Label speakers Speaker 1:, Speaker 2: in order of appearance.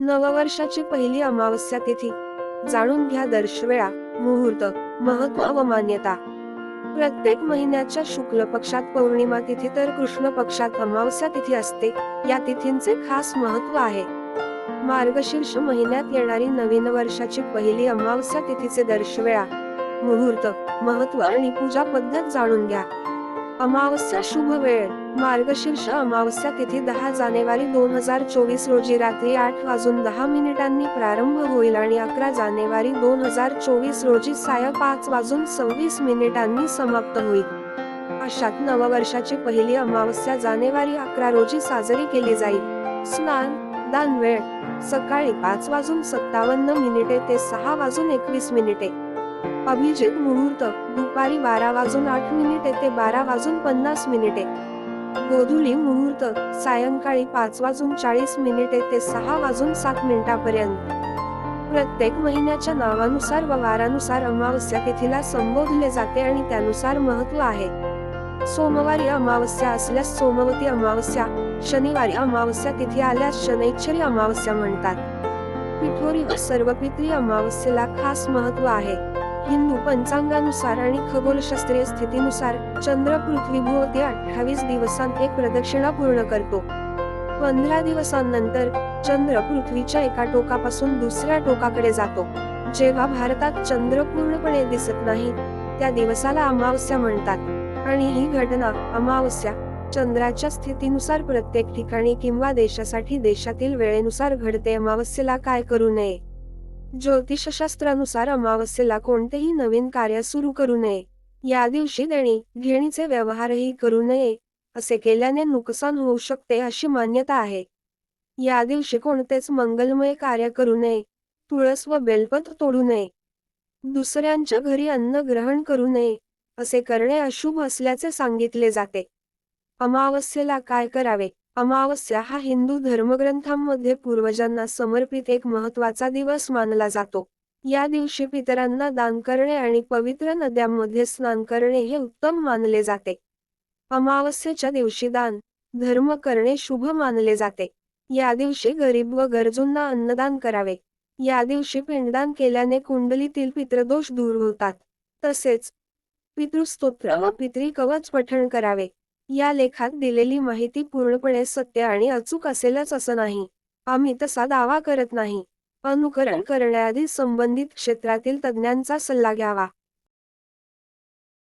Speaker 1: नववर्षाची पहिली अमावस्या तिथी. जाणून घ्या दर्शवेळा मुहूर्त महत्त्व व मान्यता. प्रत्येक महिन्याच्या शुक्ल पक्षात पौर्णिमा तिथी तर कृष्ण पक्षात अमावस्या तिथी असते या तिथींचे खास महत्त्व आहे. मार्गशीर्ष महिन्यात येणारी नवीन वर्षाची पहिली अमावस्या तिथीचे दर्शवेळा मुहूर्त महत्त्व आणि पूजा पद्धत जाणून घ्या. अमावस्या शुभ वेळ. मार्गशीर्ष अमावस्या तिथी दहा जानेवारी दोन हजार चोवीस रोजी रात्री आठ वाजून दहा मिनिटांनी प्रारंभ होईल आणि अकरा जानेवारी दोन हजार चोवीस रोजी साय पाच वाजून सव्वीस मिनिटांनी समाप्त होईल. अशात नववर्षाची पहिली अमावस्या जानेवारी अकरा रोजी साजरी केली जाईल. स्नान दान वेळ सकाळी पाच वाजून सत्तावन्न मिनिटे ते सहा वाजून एकवीस मिनिटे. अभिजित मुहूर्त दुपारी बारा वाजून आठ मिनिटे ते बारा वाजून पन्नास मिनिटे गोधुली मुहूर्त सायंकाळी पाच वाजून चाळीस मिनिटे ते सहा वाजून सात मिनिटापर्यंत. प्रत्येक महिन्याच्या नावानुसार व वारानुसार अमावस्या तिथीला संबोधले जाते आणि त्यानुसार महत्त्व आहे. सोमवारी अमावस्या असल्यास सोमवती अमावस्या शनिवारी अमावस्या तिथी आल्यास शनैच्छरी अमावस्या म्हणतात. पिठोरी व सर्वपित्री अमावस्येला खास महत्त्व आहे. हिंदू पंचांगानुसार आणि खगोलशास्त्रीय स्थितीनुसार चंद्र पृथ्वीभोवती अठ्ठावीस दिवसांत एक प्रदक्षिणा पूर्ण करतो. पंधरा दिवसांनंतर चंद्र पृथ्वीच्या एका टोकापासून दुसऱ्या टोकाकडे जातो. जेव्हा भारतात चंद्र पूर्णपणे दिसत नाही त्या दिवसाला अमावस्या म्हणतात. आणि ही घटना अमावस्या चंद्राच्या स्थितीनुसार प्रत्येक ठिकाणी किंवा देशासाठी देशातील वेळेनुसार घडते. अमावस्येला काय करू नये? ज्योतिषशास्त्रानुसार अमावस्येला कोणतेही नवीन कार्य सुरू करू नये. या दिवशी देणी घेणीचे व्यवहारही करू नये असे केल्याने नुकसान होऊ शकते अशी मान्यता आहे. या दिवशी कोणतेच मंगलमय कार्य करू नये तुळस व बेलपत तोडू नये. दुसऱ्यांच्या घरी अन्न ग्रहण करू नये असे करणे अशुभ असल्याचे सांगितले जाते. अमावस्येला काय करावे? अमावस्या हा हिंदू धर्मग्रंथांमध्ये पूर्वजांना समर्पित एक महत्त्वाचा दिवस मानला जातो. या दिवशी पितरांना दान करणे आणि पवित्र नद्यांमध्ये स्नान करणे हे उत्तम मानले जाते. अमावस्येच्या दिवशी दान धर्म करणे शुभ मानले जाते. या दिवशी गरीब व गरजूंना अन्नदान करावे. या दिवशी पिंडदान केल्याने कुंडलीतील पितृदोष दूर होतात. तसेच पितृस्तोत्र व पितृ कवच पठण करावे. या लेखात दिलेली माहिती पूर्णपणे सत्य आणि अचूक असेलच असं नाही. आम्ही तसा दावा करत नाही. अनुकरण करण्याआधी संबंधित क्षेत्रातील तज्ज्ञांचा सल्ला घ्यावा.